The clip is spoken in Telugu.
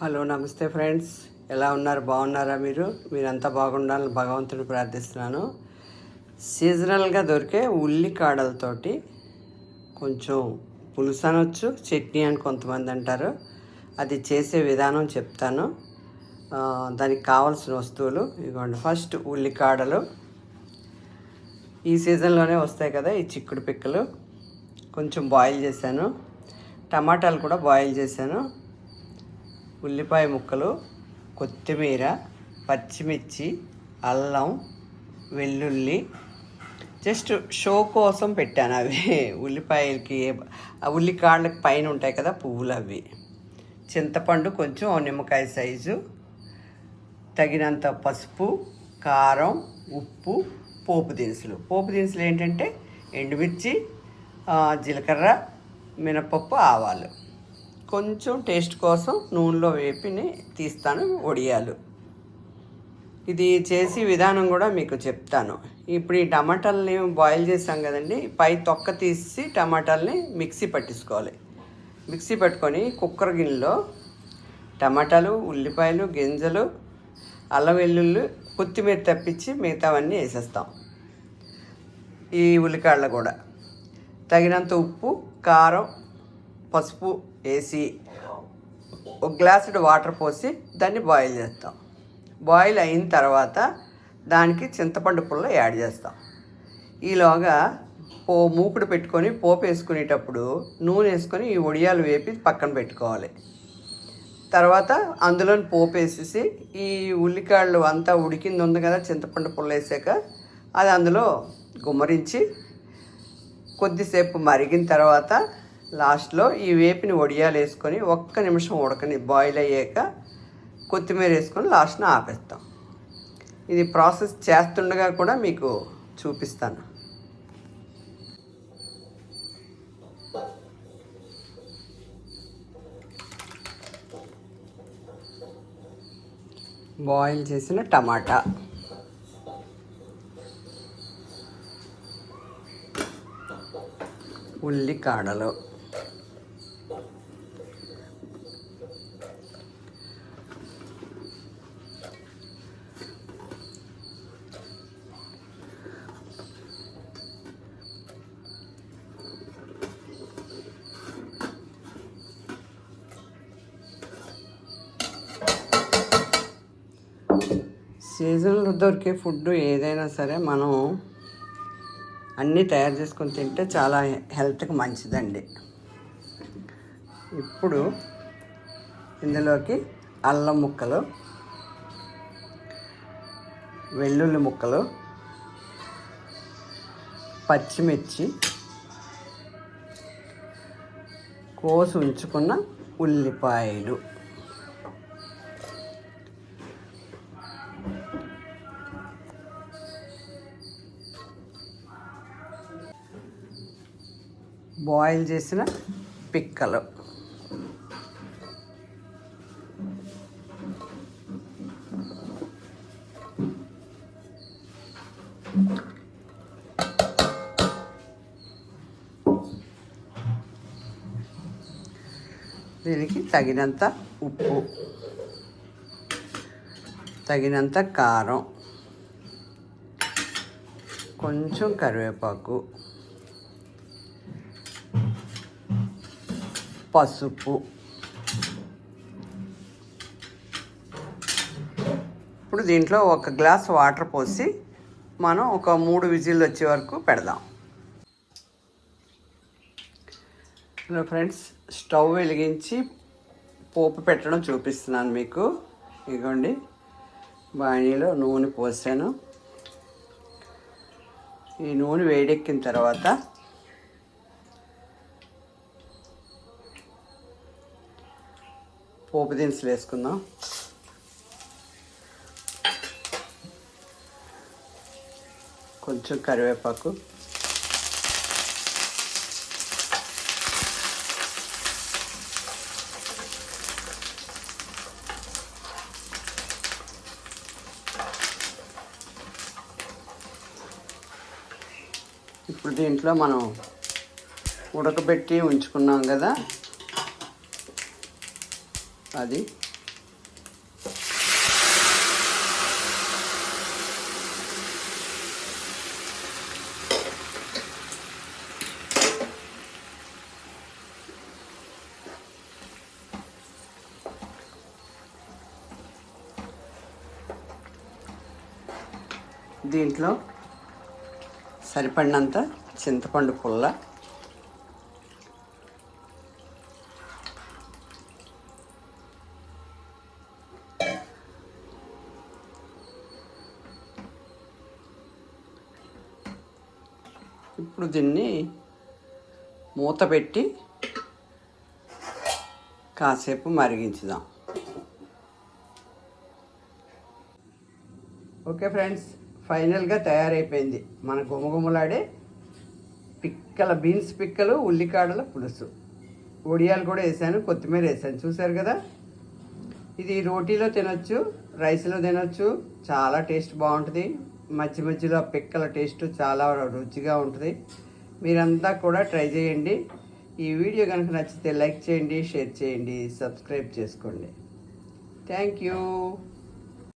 హలో నమస్తే ఫ్రెండ్స్. ఎలా ఉన్నారు? బాగున్నారా మీరు? మీరంతా బాగుండాలని భగవంతుని ప్రార్థిస్తున్నాను. సీజనల్గా దొరికే ఉల్లికాడలతోటి కొంచెం పులుసు అనొచ్చు చట్నీ అని కొంతమంది అంటారు. అది చేసే విధానం చెప్తాను. దానికి కావాల్సిన వస్తువులు ఇదిగోండి ఫస్ట్ ఉల్లికాడలు ఈ సీజన్లోనే వస్తాయి కదా ఈ చిక్కుడు పిక్కలు. కొంచెం బాయిల్ చేశాను. టమాటాలు కూడా బాయిల్ చేశాను. ఉల్లిపాయ ముక్కలు కొత్తిమీర పచ్చిమిర్చి అల్లం వెల్లుల్లి. జస్ట్ షో కోసం పెట్టాను అవి. ఉల్లిపాయలకి ఆ ఉల్లికాళ్ళకి పైన ఉంటాయి కదా పువ్వులు అవి. చింతపండు కొంచెం నిమ్మకాయ సైజు. తగినంత పసుపు కారం ఉప్పు పోపు దినుసులు. పోపు దినుసులు ఏంటంటే ఎండుమిర్చి జీలకర్ర మినపప్పు ఆవాలు. కొంచెం టేస్ట్ కోసం నూనెలో వేపిని తీస్తాను వడియాలు ఇది చేసి విధానం కూడా మీకు చెప్తాను. ఇప్పుడు ఈ టమాటాలని బాయిల్ చేసాం కదండి పై తొక్క తీసి టమాటాలని మిక్సీ పట్టించుకోవాలి. మిక్సీ పట్టుకొని కుక్కర్ గిన్నెలో టమాటాలు ఉల్లిపాయలు గింజలు అల్లం వెల్లుల్లి కొత్తిమీర తప్పించి మిగతావన్నీ వేసేస్తాం. ఈ ఉల్లికాడలు కూడా. తగినంత ఉప్పు కారం పసుపు వేసి ఒక గ్లాసుడు వాటర్ పోసి దాన్ని బాయిల్ చేస్తాం. బాయిల్ అయిన తర్వాత దానికి చింతపండు పుల్ల యాడ్ చేస్తాం. ఈలోగా పో మూకుడు పెట్టుకొని పోపు వేసుకునేటప్పుడు నూనె వేసుకొని ఈ ఒడియాలు వేపి పక్కన పెట్టుకోవాలి. తర్వాత అందులో పోపు వేసేసి ఈ ఉల్లికాళ్ళు అంతా ఉడికింది ఉంది కదా చింతపండు పుల్ల వేసాక అది అందులో గుమ్మరించి కొద్దిసేపు మరిగిన తర్వాత లాస్ట్లో ఈ వేపిని వడియాలు వేసుకొని ఒక్క నిమిషం ఉడకని బాయిల్ అయ్యాక కొత్తిమీర వేసుకొని లాస్ట్న ఆపేస్తాం. ఇది ప్రాసెస్ చేస్తుండగా కూడా మీకు చూపిస్తాను. బాయిల్ చేసిన టమాటా. ఉల్లి సీజన్లో దొరికే ఫుడ్ ఏదైనా సరే మనం అన్నీ తయారు చేసుకొని తింటే చాలా హెల్త్కి మంచిదండి. ఇప్పుడు ఇందులోకి అల్లం ముక్కలు వెల్లుల్లి ముక్కలు పచ్చిమిర్చి కోసి ఉంచుకున్న ఉల్లిపాయలు. బాయిల్ చేసిన పిక్కలు. దీనికి తగినంత ఉప్పు తగినంత కారం కొంచెం కరివేపాకు. పసుపు. ఇప్పుడు దీంట్లో ఒక గ్లాస్ వాటర్ పోసి మనం ఒక మూడు విజిల్ వచ్చే వరకు పెడదాం. హలో ఫ్రెండ్స్ స్టవ్ వెలిగించి పోపు పెట్టడం చూపిస్తున్నాను మీకు. ఇదిగోండి బాణీలో నూనె పోసాను. ఈ నూనె వేడెక్కిన తర్వాత పోపు దినుసులు వేసుకుందాం. కొంచెం కరివేపాకు. ఇప్పుడు దీంట్లో మనం ఉడకబెట్టి ఉంచుకున్నాం కదా. అది. దీంట్లో సరిపడినంత చింతపండు పుల్ల ఇప్పుడు దీన్ని మూత పెట్టి కాసేపు మరిగించుదాం. ఓకే ఫ్రెండ్స్ ఫైనల్గా తయారైపోయింది. మన గుమగుమలాడే పిక్కల బీన్స్ పిక్కలు ఉల్లికాడల పులుసు. ఒడియాలు కూడా వేసాను కొత్తిమీర వేసాను. చూసారు కదా? ఇది రోటీలో తినొచ్చు రైస్లో తినొచ్చు. చాలా టేస్ట్ బాగుంటుంది. మధ్య మధ్యలో ఆ పిక్కల టేస్ట్ చాలా రుచిగా ఉంటుంది. మీరంతా కూడా ట్రై చేయండి. ఈ వీడియో కనుక నచ్చితే లైక్ చేయండి షేర్ చేయండి సబ్స్క్రైబ్ చేసుకోండి. Thank you.